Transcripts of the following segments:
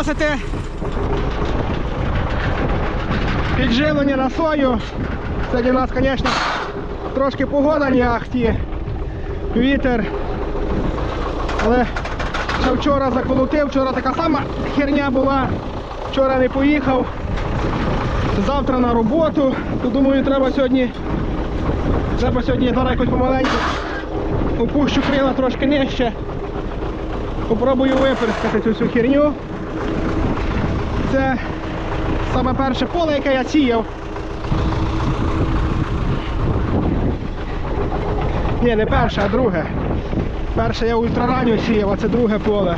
вносити підживлення на сою. Сьогодні у нас, звісно, трошки погода не ахті, вітер. Але ще вчора заколотив, вчора така сама херня була. Вчора не поїхав. Завтра на роботу. То думаю, треба сьогодні. Треба сьогодні зараз якось помаленьку. Опущу крила трошки нижче. Попробую виперскати цю всю херню. Це саме перше поле, яке я сіяв. Ні, не перше, а друге. Перше я ультраранню сіяв, а це друге поле.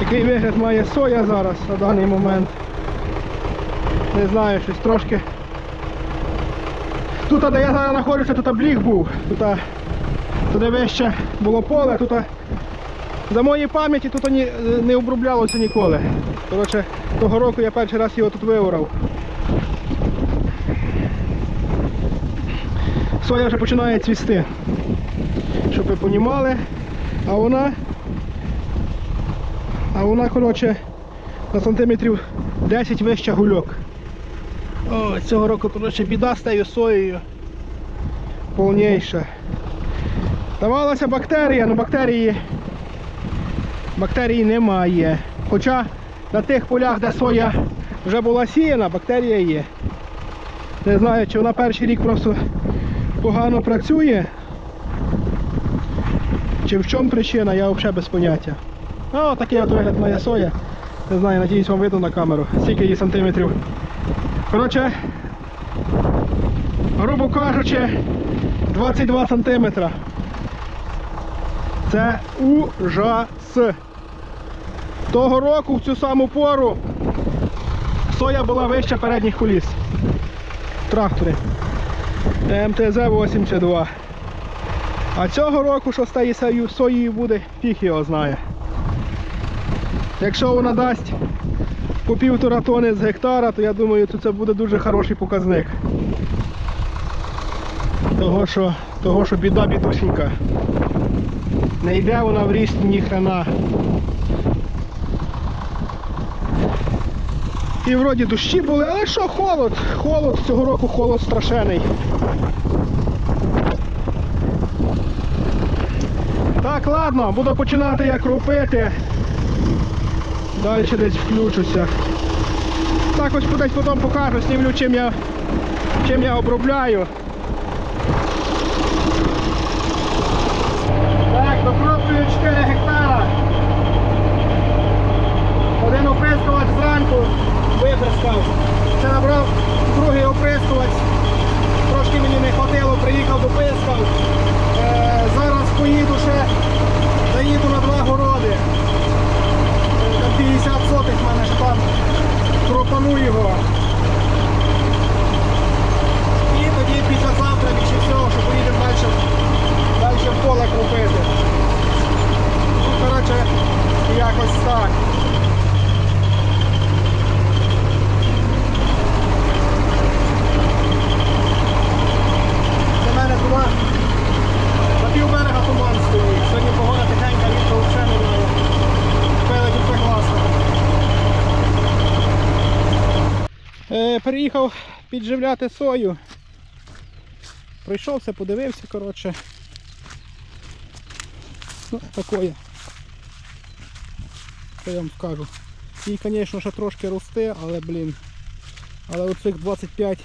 Який вигляд має соя зараз на даний момент. Не знаю, щось трошки. Тут, де я зараз знаходжуся, тут бліг був. Тут, туди вище було поле, тут за моєї пам'яті тут ні- не оброблялося ніколи. Коротше, того року я перший раз його тут виорав. Соя вже починає цвісти. Щоб ви понімали. А вона. А вона, коротше, на сантиметрів 10 вища гульок. О, цього року, коротше, біда з тією соєю. Повніша. Давалася бактерія, але бактерії. Бактерії немає. Хоча на тих полях, де соя вже була сіяна, бактерія є. Не знаю, чи вона перший рік просто погано працює. Чи в чому причина, я взагалі без поняття. О, такий от вигляд має соя. Не знаю, надіюсь вам видно на камеру. Скільки її сантиметрів. Коротше, грубо кажучи, 22 сантиметра. Це ужас. Того року в цю саму пору соя була вища передніх коліс. В тракторі. МТЗ-82. А цього року, що сою- соєю буде, фіг його знає. Якщо вона дасть по півтора тони з гектара, то я думаю, то це буде дуже хороший показник. Того, що, того, що біда бідусінька. Не йде вона в ріст ні хрена. І вроді дощі були, але що холод? Холод, цього року холод страшений. Так, ладно, буду починати як ропити. Далі десь включуся. Так ось кудись потім покажу, знімлю чим я, чим я обробляю. Так, докроплюю 4 гектара. Один оприскувач зранку виприскав. Це набрав другий оприскувач. Трошки мені не хватило, приїхав, допискав. Е, зараз поїду ще, заїду на два городи. Е, 50 сотих в мене ж там пропану його. І тоді післязавтра більше всього, що поїдемо далі, далі в поле кропити. Ну, коротше, якось так. Для мене туди на пів берега туман стоїть. Сьогодні погода тихенька, вітру взагалі немає. Пили тут все класно. Е, переїхав підживляти сою. Прийшовся, подивився, коротше. Ну, такое. Що я вам скажу. Їй, звісно, ще трошки росте, але, блін. Але оцих 25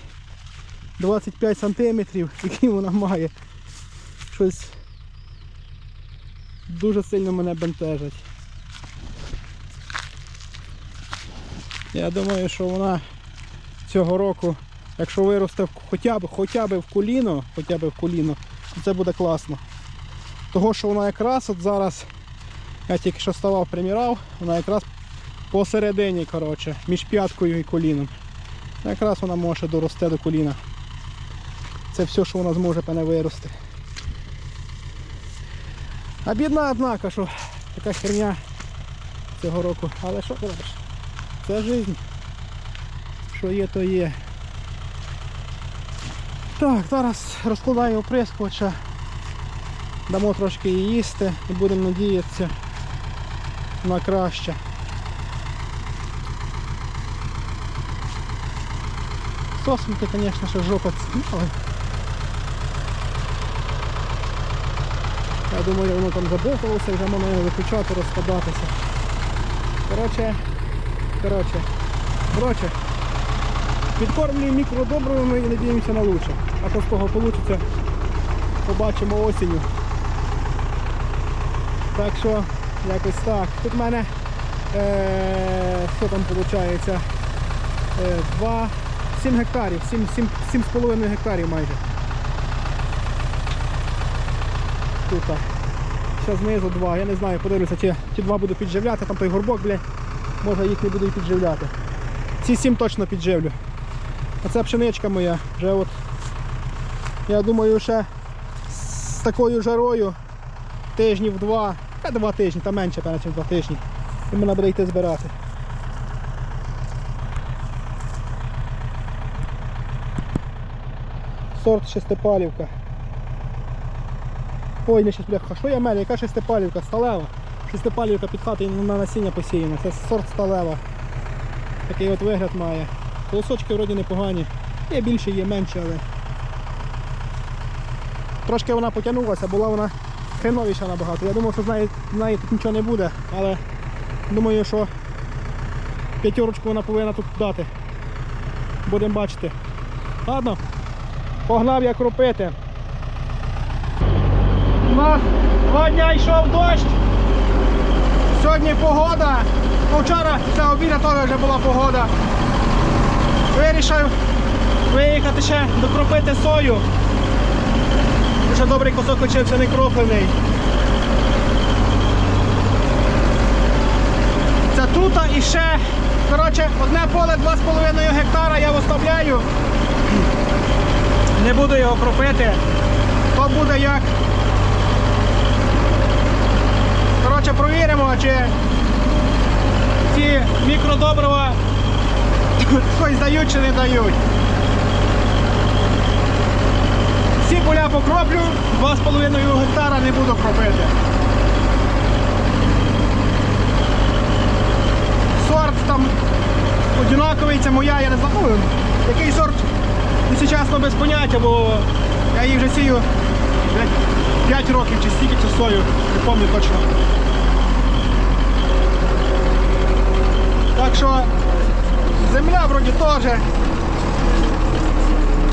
25 сантиметрів, які вона має, щось дуже сильно мене бентежить. Я думаю, що вона цього року, якщо виросте хоча б, хоча б в коліно, хоча б в коліно, то це буде класно. Того, що вона якраз от зараз, я тільки що ставав, примірав, вона якраз посередині, коротше, між п'яткою і коліном. Якраз вона може дорости до коліна. Це все, що вона зможе певне вирости. А бідна, однако, що така херня цього року. Але що робиш? Це життя. Що є, то є. Так, зараз розкладаю оприскувача, дамо трошки її їсти і будемо надіятися на краще. Сосенки, звісно, ще жопа але Я думаю, воно там забухалося, вже воно його виключати, розкладатися. Коротше, коротше, коротше, підкормлюю мікродобривами і надіємося на лучше. А що з того вийде, побачимо осінню. Так що, якось так. Тут в мене, е, що там виходить, е, 2, 7 гектарів, 7, 7, 7,5 гектарів майже. Тут. так. Ще знизу два. Я не знаю, подивлюся, чи, чи два буду підживляти, там той горбок, бля, може їх не буду і підживляти. Ці сім точно підживлю. А це пшеничка моя. Вже от, я думаю, ще з такою жарою тижнів два, та два тижні, та менше, певно, ніж два тижні. І мене буде йти збирати. Сорт шестипалівка. Ой, не бляха, що я мелю, яка шестипалівка? Сталева. Шестипалівка під хатою на насіння посіяна. Це сорт сталева. Такий от вигляд має. Колосочки вроді непогані. Є більше, є менше, але. Трошки вона потягнулася, була вона хреновіша набагато. Я думав, що з неї, з неї тут нічого не буде, але думаю, що п'ятерочку вона повинна тут дати. Будемо бачити. Ладно, погнав я кропити. У нас два дня йшов дощ. Сьогодні погода. Ну, вчора це обіда теж вже була погода. Вирішив виїхати ще докропити сою. Вже добрий кусок лишився не кроплений. Це тут і ще. Коротше, одне поле 2,5 гектара я виставляю. Не буду його кропити. То буде як. Коротше, провіримо, чи ці мікродобрива щось дають чи не дають. Всі поля покроплю, 2,5 гектара не буду кропити. Сорт там одинаковий, це моя, я не знаю, ну, який сорт, якщо чесно, без поняття, бо я її вже сію 5 років чи стільки чи сою, не пам'ятаю точно. Так що земля вроді теж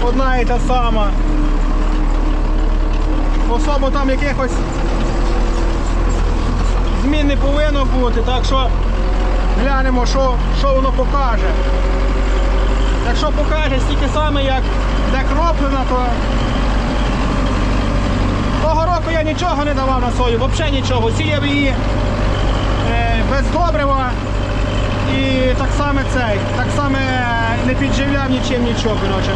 одна і та сама. Особо там якихось змін не повинно бути, так що глянемо, що, що воно покаже. Якщо покаже стільки саме, як де кроплена, то того року я нічого не давав на сою, взагалі нічого. Сіяв її е, без добрива і так само цей, так само не підживляв нічим нічого. Коротше.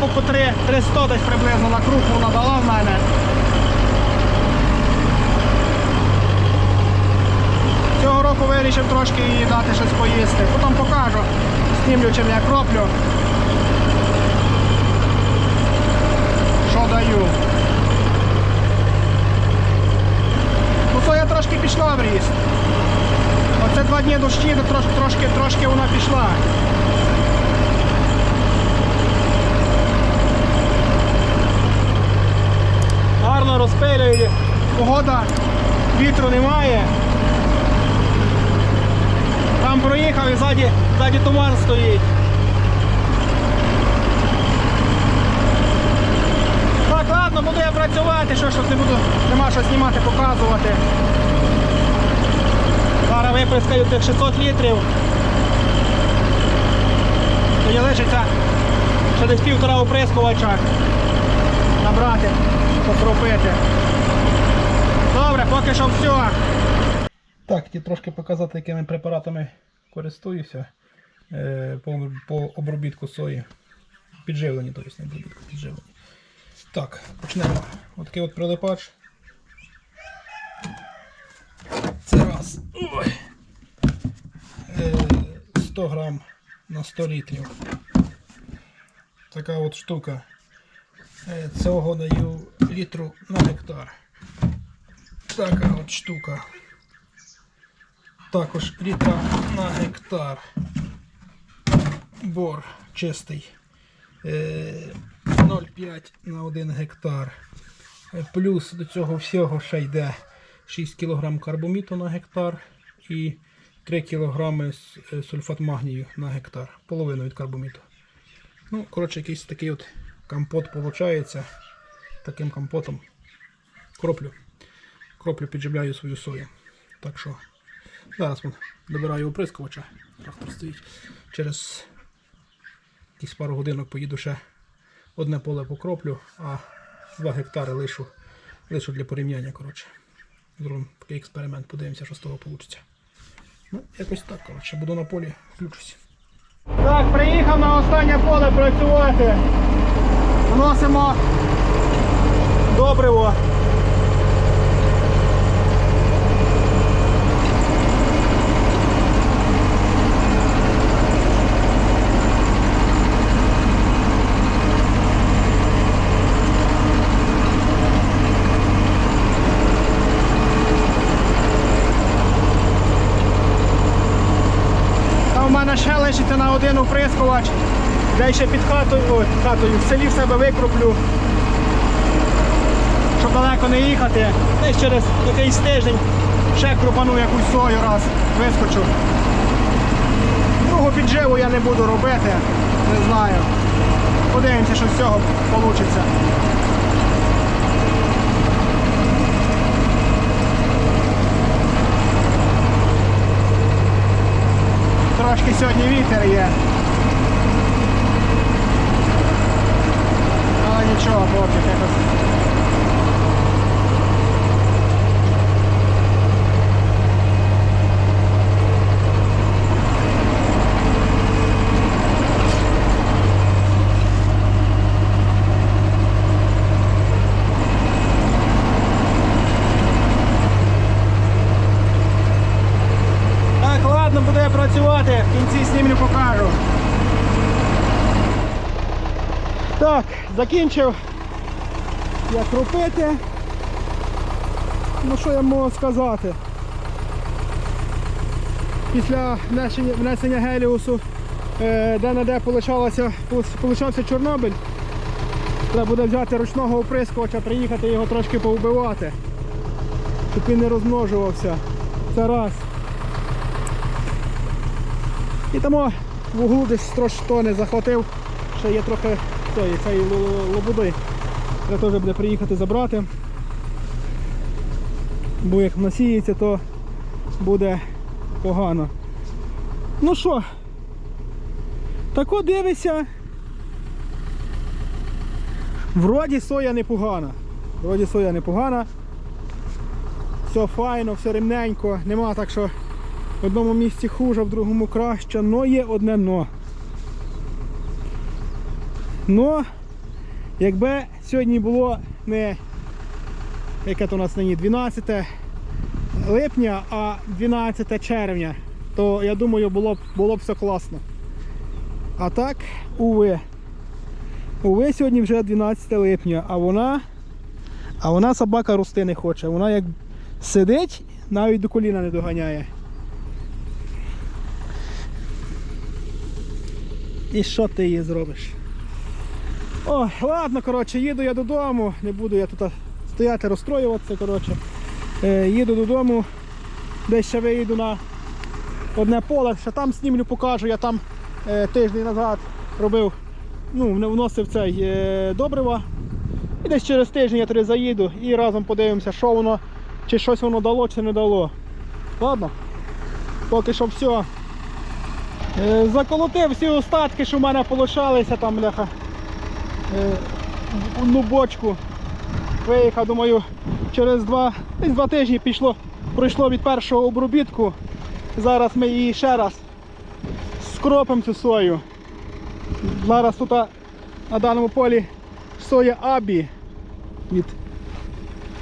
Року по 3, 300 десь приблизно на круг вона дала в мене. Цього року вирішив трошки їй дати щось поїсти. Потім покажу, знімлю чим я кроплю. Що даю. Ну соя трошки пішла в ріст. Оце два дні дощі, трошки, трошки, трошки вона пішла. Гарно розпилює. Погода, вітру немає. Там проїхав і ззаді, ззаді туман стоїть. Так, ладно, буду я працювати, що ж тут не буду, нема що знімати, показувати. Зараз виприскаю тих 600 літрів. Тоді лишиться ще десь півтора оприскувача набрати, покропити. Добре, поки що все. Так, ті трошки показати, якими препаратами користуюся е, по обробітку сої. Підживлені, тобто не обробітку, підживлені. Так, почнемо. Отакий от прилипач. Це раз. Ой. Е, 100 грам на 100 літрів. Така от штука. Е, Цього даю літру на гектар. Така от штука. Також літра на гектар. Бор чистий. Е, 0,5 на 1 гектар. Е, Плюс до цього всього ще йде 6 кг карбоміту на гектар і 3 кг е, сульфат магнію на гектар. Половину від карбоміту. Ну, коротше, якийсь такий от компот виходить. Таким компотом кроплю. Кроплю підживляю свою сою. Так що зараз добираю оприскувача. Трактор стоїть. Через якісь пару годинок поїду ще одне поле покроплю, а 2 гектари лишу, лишу для порівняння. коротше. Зробимо такий експеримент, подивимося, що з того вийде. Ну, якось так, коротше, буду на полі, включусь. Так, приїхав на останнє поле працювати. Вносимо добриво. А в мене ще лишиться на один оприскувач. Де ще під хатою, ой, під хатою, в селі в себе викроплю. Щоб далеко не їхати. Десь через якийсь тиждень ще крупану якусь сою раз, вискочу. Другу підживу я не буду робити, не знаю. Подивимося, що з цього вийде. Трошки сьогодні вітер є. Але нічого, поки якось. Так, ладно, буду я працювати, в кінці знімлю покажу. Так, закінчив я кропити. Ну що я можу сказати? Після внесення, геліусу е, де-не-де получався Чорнобиль. Треба буде взяти ручного оприскувача, приїхати його трошки повбивати, щоб він не розмножувався. Це раз. І тому в углу десь трошки тони захватив, ще є трохи цієї, цієї лобуди. Треба теж буде приїхати забрати. Бо як насіється, то буде погано. Ну що, тако дивися. Вроді соя непогана. Вроді соя непогана. Все файно, все рівненько. Нема так, що в одному місці хуже, в другому краще, но є одне но. Но, якби сьогодні було не яке то у нас нині 12 липня, а 12 червня, то я думаю було б, було б все класно. А так, уви. Уви сьогодні вже 12 липня, а вона, а вона собака рости не хоче. Вона як сидить, навіть до коліна не доганяє. І що ти її зробиш? О, ладно, коротше, їду я додому, не буду я тут стояти, розстроюватися, коротше. Е, їду додому, десь ще виїду на одне поле, ще там снімлю, покажу, я там е, тиждень назад робив, ну, вносив цей е, добрива. І десь через тиждень я туди заїду і разом подивимося, що воно, чи щось воно дало, чи не дало. Ладно? Поки що все. Заколотив всі остатки, що в мене получалися там, бляха. Е, Одну бочку. Виїхав, думаю, через два, десь два тижні пішло, пройшло від першого обробітку. Зараз ми її ще раз скропимо цю сою. Зараз тут на даному полі соя Абі від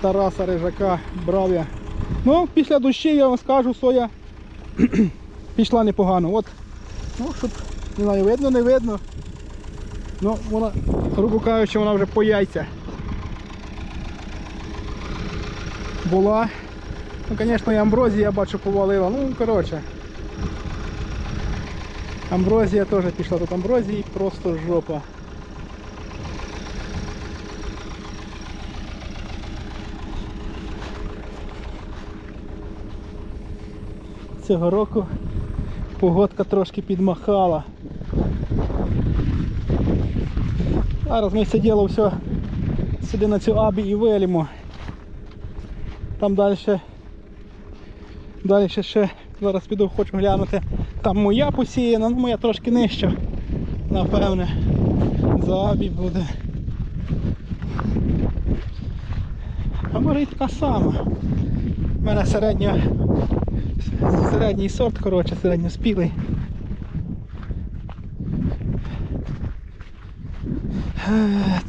Тараса Рижака брав я. Ну, після дощі я вам скажу, соя пішла непогано. От, ну, щоб не знаю, видно, не видно. Ну, вона, грубо кажучи, вона вже по яйця була. Ну, звісно, і амброзія, я бачу, повалила. Ну, коротше. Амброзія теж пішла тут амброзії, просто жопа. Цього року погодка трошки підмахала. Зараз ми це діло все сюди на цю абі і вилімо. Там далі. Далі ще зараз піду хочу глянути. Там моя посіяна, ну моя трошки нижча. Напевне. За абі буде. А може і така сама. У мене середня, середній сорт, коротше, середньоспілий.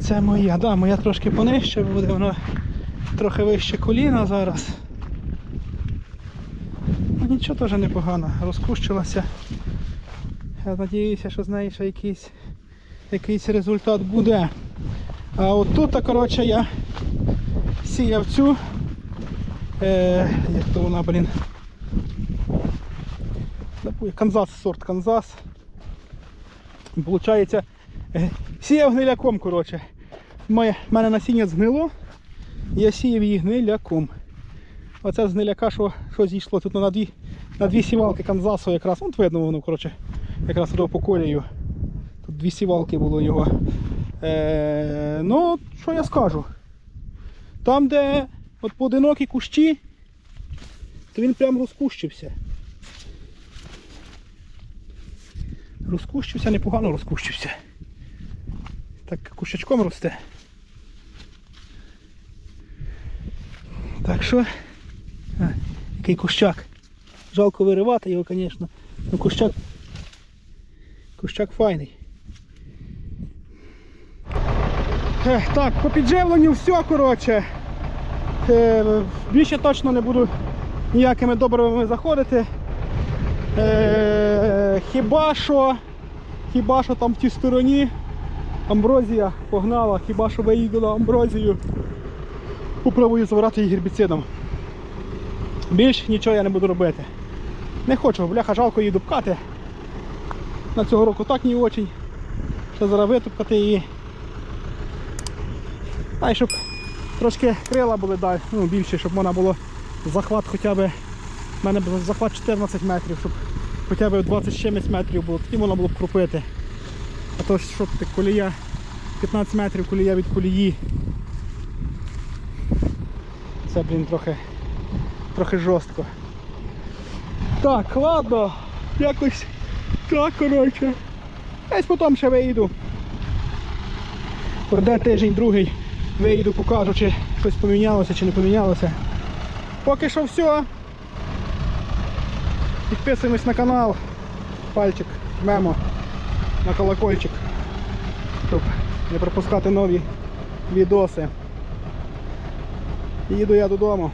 Це моя, да, моя трошки понижче буде, воно трохи вище коліна зараз. Ну нічого теж непогано, розкущилася. Я сподіваюся, що з неї ще якийсь, якийсь результат буде. А от тут, коротше, я сіяв цю. Е, як то вона, блін. Канзас, сорт Канзас. Получається, е, сіяв гниляком, коротше. Моє, в мене насіння згнило, я сіяв її гниляком. Оце з гниляка, що, що зійшло тут на дві, на дві сівалки Канзасу якраз. От видно воно, коротше, якраз туди по колію. Тут дві сівалки було його. Е, ну, що я скажу? Там, де от поодинокі кущі, то він прям розкущився. Розкущився, непогано розкущився. Так кущачком росте. Так що, а, який кущак. Жалко виривати його, звісно. Ну кущак. Кущак файний. Ех, Так, по підживленню все, коротше. Е, Більше точно не буду ніякими добривами заходити. Е, Хіба що, хіба що там в тій стороні амброзія погнала, хіба що виїдала амброзію. Попробую заварати її гербіцидом. Більш нічого я не буду робити. Не хочу, бляха, жалко її дубкати. На цього року так ні очень. Ще зараз витупкати її. А й щоб трошки крила були далі, ну більше, щоб можна було захват хоча б. У мене захват 14 метрів, щоб хоча б 20 чимось метрів було, тоді можна було б крупити. А то що ти колія 15 метрів колія від колії. Це, блін, трохи, трохи жорстко. Так, ладно, якось так, коротше. Десь потім ще виїду. Пройде тиждень другий, виїду, покажу, чи щось помінялося, чи не помінялося. Поки що все. Підписуємось на канал. Пальчик жмемо на колокольчик, щоб не пропускати нові відоси. Їду я додому.